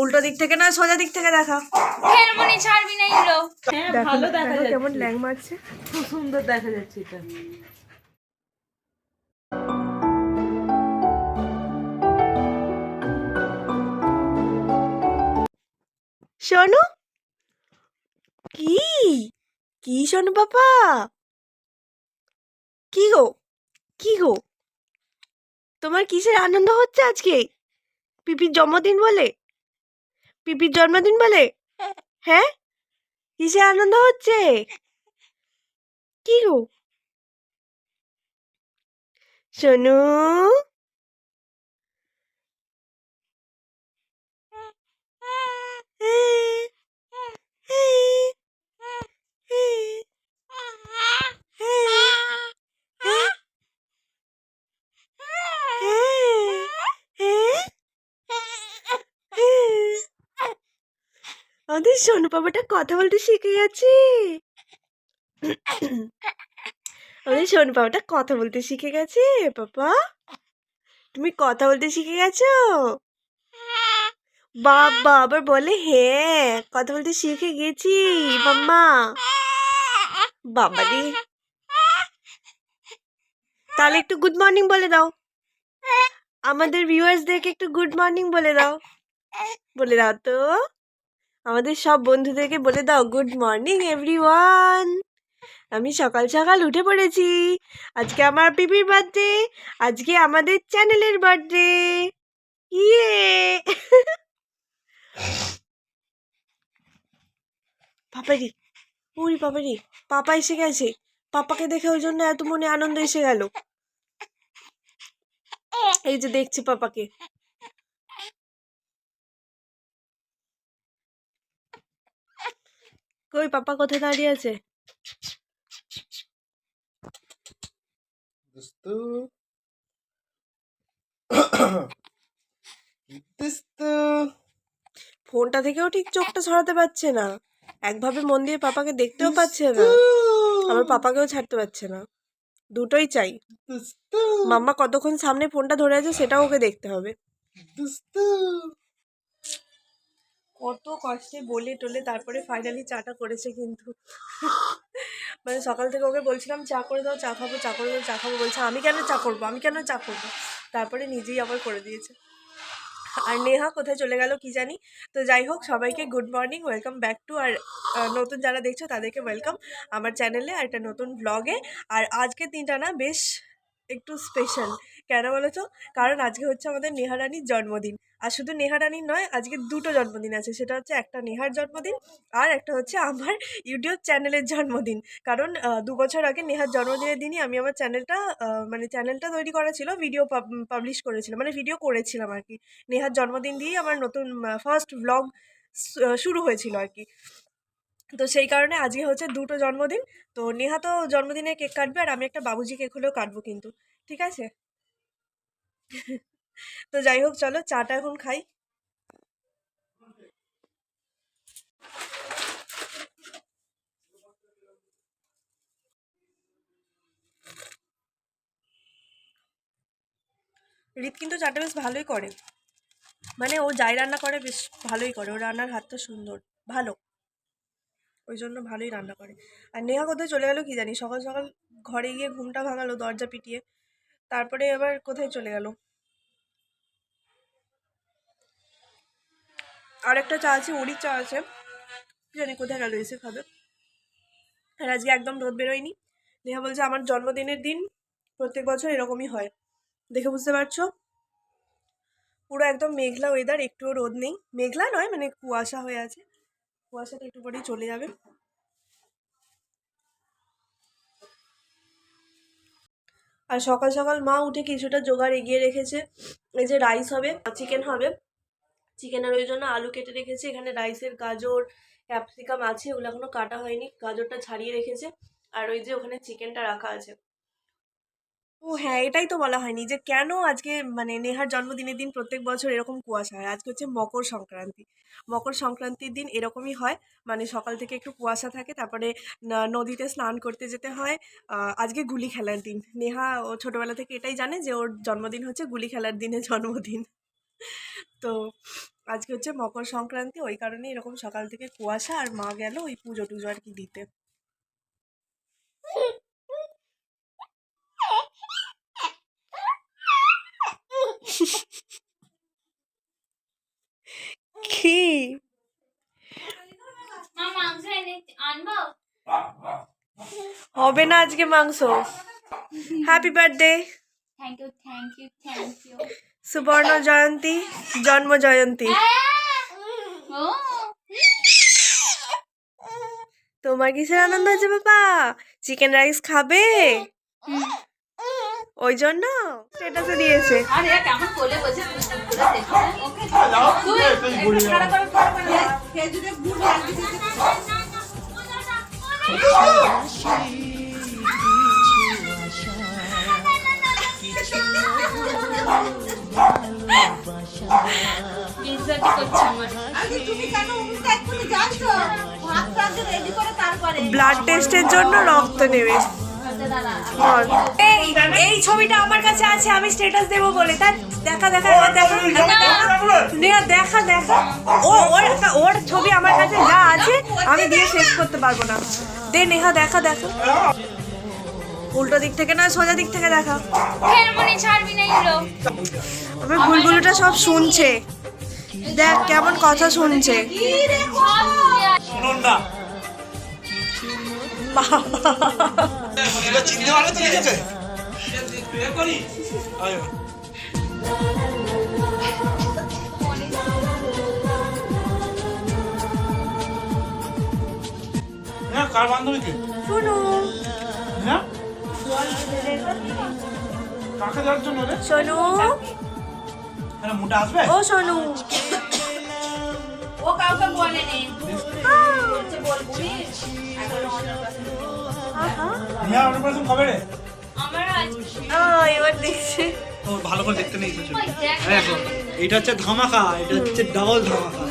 উল্টো দিক থেকে না সোজা দিক থেকে দেখা ফেরমনি ছাড়বি না এগুলো। হ্যাঁ ভালো দেখা যাচ্ছে। কেমন ল্যাং মারছে খুব সুন্দর দেখা যাচ্ছে এটা। শোনো কি? কি শোনো বাবা কি গো? কি গো? তোমার কিসের আনন্দ হচ্ছে আজকে? পিপির জন্মদিন বলে? পিপির জন্মদিন বলে? হ্যাঁ? কিসের আনন্দ হচ্ছে? কি গো? শোনু? আমাদের সোনু বাবাটা কথা বলতে শিখে গেছে। আমাদের সোনু বাবাটা কথা বলতে শিখে গেছে, বাবা। তুমি কথা বলতে শিখে গেছো? বাবা আবার বলে হ্যাঁ কথা বলতে শিখে গেছি, মাম্মা। বাবা রে। তাহলে একটু গুড মর্নিং বলে দাও। আমাদের ভিউয়ার্সদেরকে একটু গুড মর্নিং বলে দাও। বলে দাও তো। আমাদের সব বন্ধুদেরকে বলে দাও গুড মর্নিং এভরিওয়ান আমি সকাল সকাল উঠে পড়েছি। আজকে আমার পিপির বার্থডে আজকে আমাদের চ্যানেলের বার্থডে ইয়ে! পাপারি ওরে পাপারি, পাপা এসে গেছে। পাপাকে দেখে ওই জন্য এত মনে আনন্দ এসে গেল। এই যে দেখছি পাপাকে। কই পাপা কোথায় দাঁড়িয়ে আছে? দুস্তু। দুস্তু। ফোনটা থেকেও ঠিক চোখটা সরাতে পারছে না। একভাবে মন দিয়ে পাপাকে দেখতেও পাচ্ছে না। আবার পাপাকেও ছাড়তে পারছে না। দুটোই চাই। মাম্মা কতক্ষণ সামনে ফোনটা ধরে আছে সেটাও ওকে দেখতে হবে। দুস্তু। কষ্টে বলে টলে তারপরে ফাইনালি চাটা করেছে কিন্তু। মানে সকাল থেকে ওকে বলছিলাম, চা করে দাও, চা খাব, চা করে দাও, চা খাব। বলছে, আমি কেন চা করব? আমি কেন চা করব? তারপরে নিজেই আবার করে দিয়েছে। আর নেহা কোথায় চলে গেল কি জানি? তো যাই হোক, সবাইকে good morning welcome back to আর নতুন যারা দেখছ তাদেরকে ওয়েলকাম আমার চ্যানেলে আর একটা নতুন ব্লগে আর আজকের দিনটা না বেশ একটু স্পেশাল কেন বলো তো কারণ আজকে হচ্ছে আমাদের নেহারানির জন্মদিন। আর শুধু নেহারানির নয়, আজকে দুটো জন্মদিন আছে। সেটা হচ্ছে একটা নেহার জন্মদিন আর একটা হচ্ছে আমার ইউটিউব চ্যানেলের জন্মদিন। কারণ দু বছর আগে নেহার জন্মদিনের দিনই আমি আমার চ্যানেলটা মানে চ্যানেলটা তৈরি করা ছিল ভিডিও পাবলিশ করেছিলাম মানে ভিডিও করেছিলাম আর কি। নেহার জন্মদিন দিয়েই আমার নতুন ফার্স্ট ব্লগ শুরু হয়েছিল আর কি। তো সেই কারণে আজকে হচ্ছে দুটো জন্মদিন। তো নেহা তো জন্মদিনে কেক কাটবে আর আমি একটা বাবুজি কেক হলেও কাটবো কিন্তু। ঠিক আছে? তো যাই হোক, চলো চাটা এখন খাই। রিত কিন্তু চাটা বেশ ভালোই করে। মানে ও যাই রান্না করে বেশ ভালোই করে। ও রান্নার হাতটা সুন্দর, ভালো। ওই জন্য ভালোই রান্না করে। আর নেহা কোথায় চলে গেল কি জানি? সকাল সকাল ঘরে গিয়ে ঘুমটা ভাঙালো দরজা পিটিয়ে। তারপরে আবার কোথায় চলে গেল? আর একটা চা আছে, উড়ির চা আছে। জানি কোথায় গেল, এসে খাবে। আর আজকে একদম রোদ বেরোয়নি। নেহা বলছে, আমার জন্মদিনের দিন প্রত্যেক বছর এরকমই হয়। দেখে বুঝতে পারছ? পুরো একদম মেঘলা ওয়েদার একটুও রোদ নেই। মেঘলা নয় মানে কুয়াশা হয়ে আছে। কুয়াশাটা একটু পরেই চলে যাবে। আর সকাল সকাল মা উঠে কিছুটা জোগাড় এগিয়ে রেখেছে। এই যে রাইস হবে, চিকেন হবে। চিকেনের ওই জন্য আলু কেটে রেখেছে। এখানে রাইসের গাজর, ক্যাপসিকাম আছে, ওগুলো এখনও কাটা হয়নি। গাজরটা ছাড়িয়ে রেখেছে। আর ওই যে ওখানে চিকেনটা রাখা আছে। ও হ্যাঁ এটাই তো বলা হয়নি যে কেন আজকে মানে নেহার জন্মদিনের দিন প্রত্যেক বছর এরকম কুয়াশা হয়? আজকে হচ্ছে মকর সংক্রান্তি। মকর সংক্রান্তির দিন এরকমই হয় মানে সকাল থেকে একটু কুয়াশা থাকে, তারপরে নদীতে স্নান করতে যেতে হয়। আজকে গুলি খেলার দিন। নেহা ও ছোটোবেলা থেকে এটাই জানে যে ওর জন্মদিন হচ্ছে গুলি খেলার দিনে জন্মদিন। তো আজকে হচ্ছে মকর সংক্রান্তি, ওই কারণে এরকম সকাল থেকে কুয়াশা আর মা গেল ওই পুজো টুজো আর কি দিতে। কি? হবে না আজকে মাংস। Happy birthday thank you thank you thank you সুবর্ণ জয়ন্তী জন্ম জয়ন্তী। তোমার কিসের আনন্দ হচ্ছে বাবা? চিকেন রাইস খাবে? ওই জন্য স্টেটাসে দিয়েছে। আরে কেমন কোলে বসে তুমি চুপ করে দেখো ওকে তুই একটু খাড়া করে খাড়া করে খেজুরে গুড় লাগিয়ে দিতে ইজ্জত করছে আমার আরে তুমি কেন উল্টো এক্ষুনি যাচ্ছ ভাতটা আগে রেডি করে তারপরে। ব্লাড টেস্টের জন্য রক্ত নেবে। এই এই ছবিটা আমার কাছে আছে আমি স্ট্যাটাস দেবো বলে। তাই দেখা দেখা দেখা নেহা দেখা দেখা। ও ওর ওর ছবি আমার কাছে যা আছে আমি দিয়ে শেষ করতে পারব না। দে নেহা দেখা দেখা। উল্টো দিক থেকে নয় সোজা দিক থেকে দেখা। আমার বুলবুলুটা সব শুনছে। দেখ কেমন কথা শুনছে। শুনুন না। এটা চিনতে পারবে তো লিখেছে হ্যাঁ কার বান্ধবী কে হ্যাঁ কাকে যাওয়ার জন্য রে? সোনু মোটা আসবে? ও সোনু ও কাউকে বলেনি। অন্নপ্রাশন ভালো করে দেখতে নেই কিছু। হ্যাঁ দেখো এটা হচ্ছে ধামাকা এটা হচ্ছে ডাবল ধামাকা।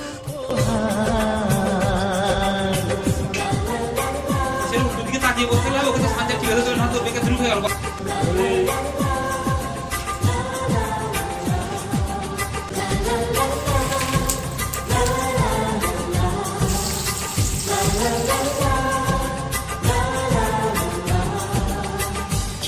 সেরকম দুদিকে তাকিয়ে বলতে গেলে ওকে তো শান্তি ঠিক আছে না তো বেকার শুরু হয়ে গেল।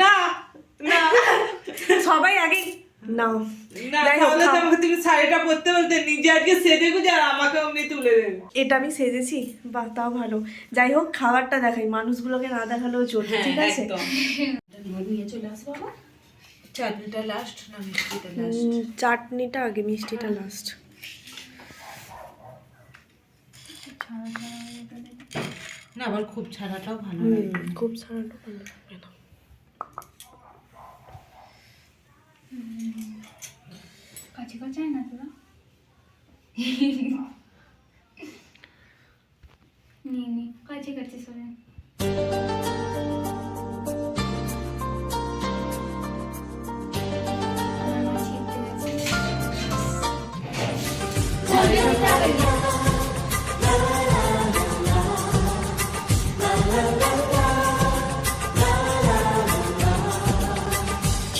না না। সবাই আগে না। না তুমি শাড়িটা পরতে বলতে নিজে আজকে সেজে গুজে আর আমাকে অমনি তুলে দেবে। এটা আমি সেজেছি? বাহ তাও ভালো। যাই হোক খাবারটা দেখাই মানুষগুলোকে না দেখালেও চলবে ঠিক আছে? নিয়ে চলে আসব আবার চাটনিটা লাস্ট না মিষ্টিটা চাটনিটা আগে মিষ্টিটা লাস্ট না আবার খুব ছাড়াটাও ভালো খুব সারাটা ভালো।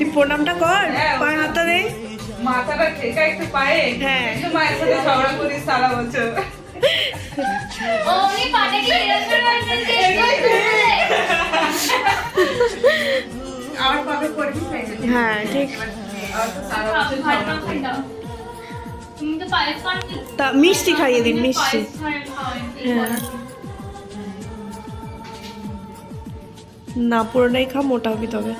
তুই প্রণামটা কর পায়ে হাতটা দে। মাথাটা ঠেকা একটু পায়ে। হ্যাঁ। মায়ের সাথে ঝগড়া করিস সারা বছর। হয়ে হ্যাঁ ঠিক। আর তো মিষ্টি খাইয়ে দিন মিষ্টি। হ্যাঁ। না পুরোটাই খা মোটা হবি তবে।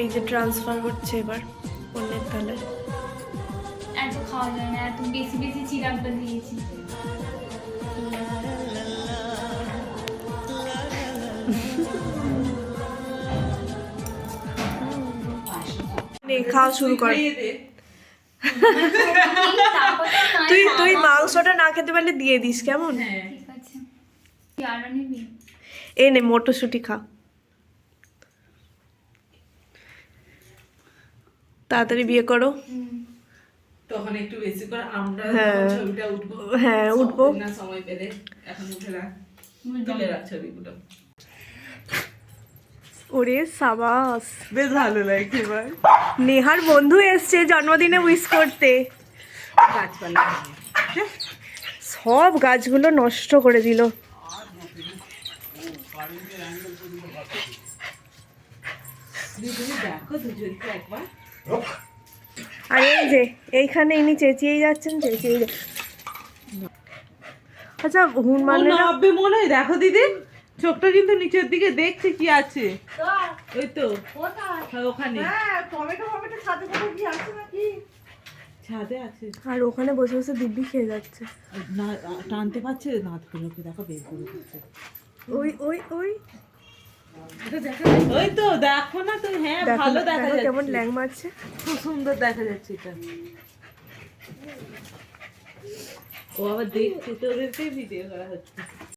এই যে ট্রান্সফার হচ্ছে এবার অন্যের তালে। এত খাওয়া যায় না এত বেশি বেশি চিরাগটা দিয়েছি খাওয়া শুরু কর। তুই তুই মাংসটা না খেতে পারলে দিয়ে দিস কেমন? হ্যাঁ এই নে মটরশুঁটি খা। তাড়াতাড়ি বিয়ে করো। তখন একটু বেশি করে আমরা হ্যাঁ। ছবিটা উঠবো। হ্যাঁ, উঠবো। না সময় পেলে। এখন উঠে রাখ। তুলে রাখ। ছবিগুলো। ওরে সাবাস। বেশ ভালো লাগছে এবার। নেহার বন্ধু এসছে জন্মদিনে উইশ করতে। গাছপালা সব গাছগুলো নষ্ট করে দিল। দেখো দুজনকে একবার। আর এই যে এইখানে ইনি চেঁচিয়েই যাচ্ছেন চেঁচিয়েই যা- আচ্ছা হুন মানে নাববে মনে হয়। দেখো দিদি চোখটা কিন্তু নিচের দিকে দেখছে কি আছে। ওই তো। হ্যাঁ, ওখানে। ছাদে আছে আর ওখানে বসে বসে দিব্যি খেয়ে যাচ্ছে। না টানতে পারছে? নাথগুলোকে দেখো বের করে ওই ওই ওই। ওই তো দেখো না তো হ্যাঁ ভালো দেখা যাচ্ছে কেমন ল্যাং মারছে। খুব সুন্দর দেখা যাচ্ছে এটা। ও আবার দেখছে তো ভিডিও করা হচ্ছে।